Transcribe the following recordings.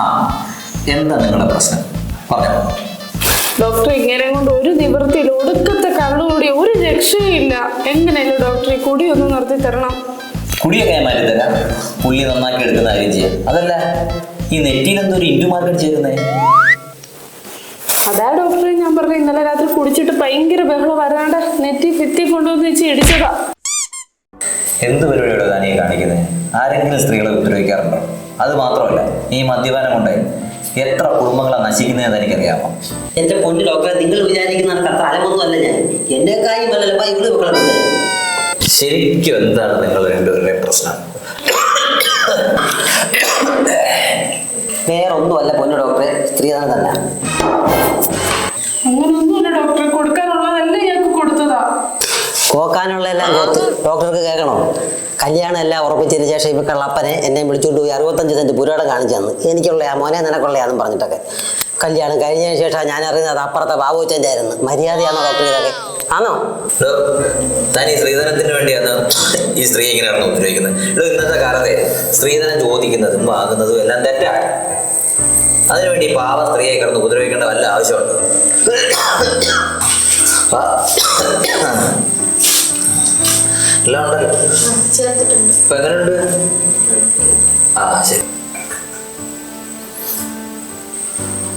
ആ എന്താ നിങ്ങളുടെ പ്രശ്നം? പറഞ്ഞു. ഡോക്ടർ ഇങ്ങനെ കൊണ്ട് ഒരു നിവൃത്തിയിൽ ഒടുക്കത്തെ കള്ളുകൂടി ഒരു രക്ഷയില്ല എങ്ങനെയല്ലോ ഡോക്ടർ ഈ കുടി ഒന്ന് നിർത്തി തരണം? കുടിയൊക്കെ ഞാൻ മാറ്റി തരാം. പുള്ളി നന്നാക്കി എടുക്കുന്ന കാര്യം ചെയ്യാം. അതല്ല ഈ നെറ്റിയിൽ എന്തോ ഒരു ഇൻഡു മാർക്കറ്റ് ചേരുന്നേ? അതാ ഡോക്ടറെ ഞാൻ പറഞ്ഞു ഇന്നലെ രാത്രി കുടിച്ചിട്ട് ഭയങ്കര ബഹളം വരാണ്ട് നെറ്റി ഭിത്തി കൊണ്ടുവന്ന് വെച്ച് ഇടിച്ചതാ. എന്ത് പരിപാടിയോടെ താനീ കാണിക്കുന്നത് ആരെങ്കിലും സ്ത്രീകളെ ഉപദ്രവിക്കാറുണ്ടോ? അത് മാത്രമല്ല ഈ മദ്യപാനം കൊണ്ട് എത്ര കുടുംബങ്ങളാണ് നശിക്കുന്നതെന്ന് എനിക്കറിയാമോ എന്റെ പൊന്നു ഡോക്ടറെ നിങ്ങൾ വിചാരിക്കുന്ന തലമൊന്നുമല്ല ഞാൻ. എന്റെ കാര്യം അല്ലല്ലോ മക്കളുണ്ട് ശരിക്കും എന്താണ് നിങ്ങൾ രണ്ടുപേരുടെയും പ്രശ്നം? വേറൊന്നുമല്ല പൊന്നു ഡോക്ടറെ സ്ത്രീധനം തന്നെ അങ്ങനൊന്നുമില്ല ഡോക്ടറെ കൊടുക്കാനുള്ളതല്ല ഞങ്ങൾക്ക് കൊടുത്തതാ. കോക്കാനുള്ള എല്ലാം ഡോക്ടർക്ക് കേൾക്കണോ? കല്യാണം എല്ലാം ഉറപ്പിച്ചതിന് ശേഷം ഇപ്പം കള്ളപ്പനെ എന്നെ വിളിച്ചുകൊണ്ട് പോയി അറുപത്തഞ്ച് സെന്റ് പുരാടം കാണിച്ചു തന്നു. എനിക്കുള്ളയാ മോനെ നിനക്കുള്ളയാന്നും പറഞ്ഞിട്ടൊക്കെ. കല്യാണം കഴിഞ്ഞതിന് ശേഷം ഞാൻ അറിയുന്നത് അപ്പുറത്തെ ബാബുച്ചന്റെ ആയിരുന്നു മര്യാദയാണോ ഡോക്ടർ ഇതൊക്കെ ആണോ താൻ ഈ സ്ത്രീധനത്തിന് വേണ്ടിയാണ് ഈ സ്ത്രീ ഇങ്ങനെയാണോ ഉപദ്രവിക്കുന്നത്? എടോ ഇന്നത്തെ കാലത്തെ സ്ത്രീധനം ചോദിക്കുന്നതും വാങ്ങുന്നതും എല്ലാം തെറ്റാണ് അതിനുവേണ്ടി പാവ സ്ത്രീയെ കിടന്ന് ഉപദ്രവിക്കേണ്ട വല്ല ആവശ്യമുണ്ടോ. എല്ലാം ഉണ്ടല്ലോ. ഇപ്പൊ എങ്ങനെയുണ്ട്? ആ ശരി.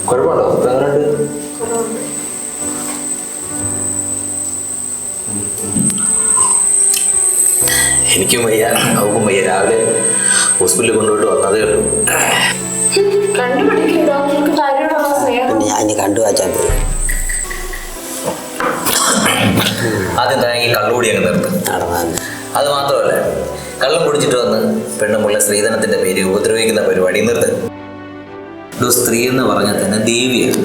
കുഴപ്പമുണ്ടോ? ഇപ്പൊ എങ്ങനെയുണ്ട്? എനിക്കും വയ്യ. അവക്കും വയ്യ. രാവിലെ ഹോസ്പിറ്റലിൽ കൊണ്ടുപോയിട്ട് വന്നതേ ഉള്ളൂ. കള്ളം കുടിച്ചിട്ട് വന്ന് പെണ്ണുമുള്ള സ്ത്രീധനത്തിന്റെ പേര് ഉപദ്രവിക്കുന്ന പരിപാടി നിർത്ത്. ഒരു സ്ത്രീ എന്ന് പറഞ്ഞാൽ തന്നെ ദേവിയാണ്.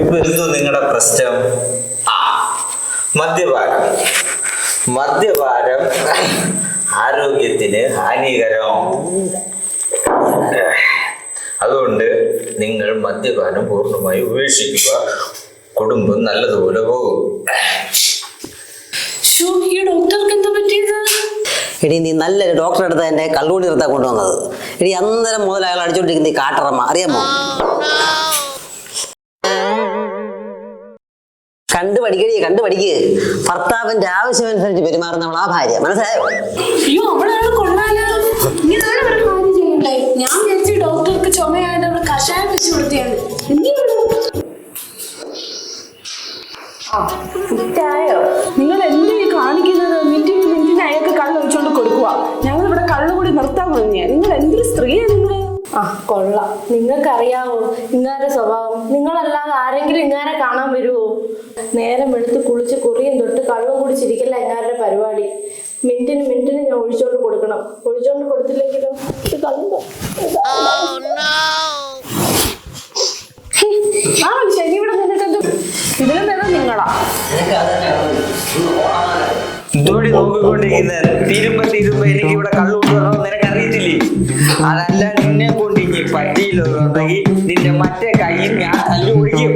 ഇപ്പൊ എന്തു നിങ്ങളുടെ പ്രശ്നം? ആ മദ്യപാനം. മദ്യപാനം ആരോഗ്യത്തിന് ഹാനികരം അതുകൊണ്ട് നിങ്ങൾ മദ്യപാനം പൂർണമായി ഉപേക്ഷിക്കുക. കുടുംബം നല്ലതുപോലെ പോകും. എടി നീ നല്ലൊരു ഡോക്ടറെ അടുത്ത് എന്നെ കള്ളുകൂടി നിർത്താൻ കൊണ്ടുവന്നത്. എടി അന്നേരം മുതൽ അയാൾ അടിച്ചോണ്ടിരിക്കുന്ന ഈ കാട്ടറമ്മ അറിയാമോ? കണ്ടു പഠിക്കടി കണ്ടു പഠിക്ക് ഭർത്താവിന്റെ ആവശ്യമനുസരിച്ച് പെരുമാറുന്നവൾ ആ ഭാര്യ. മനസ്സിലായോ? അയ്യോ അവളാണ് ഞാൻ ഡോക്ടർക്ക് ചുമയായിട്ട് കൊള്ളാം. നിങ്ങൾക്കറിയാവോ ഇങ്ങാരെ സ്വഭാവം? നിങ്ങളല്ലാതെ ആരെങ്കിലും ഇങ്ങാരെ കാണാൻ വരുമോ നേരം എടുത്ത് കുളിച്ച് കുറിയും തൊട്ട് കഴിവും കുടിച്ചിരിക്കല്ല ഇങ്ങാരുടെ പരിപാടി. മിനിറ്റിന് മിനിറ്റിന് ഞാൻ ഒഴിച്ചോണ്ട് കൊടുക്കണം. ഒഴിച്ചോണ്ട് കൊടുത്തില്ലെങ്കിലും ആ ശരി ഇവിടെ നിന്നിട്ട് ഇതിലും നേരം നിങ്ങളാ. ഇതോടെ നോക്കിക്കൊണ്ടിരിക്കുന്നത് തിരുമ്പ തിരുമ്പ എനിക്ക് ഇവിടെ കള്ളു ചെയ്തിട്ടുണ്ടെങ്കിൽ നിന്റെ മറ്റേ കൈയിൽ ഞാൻ തല്ലി ഒഴിക്കും.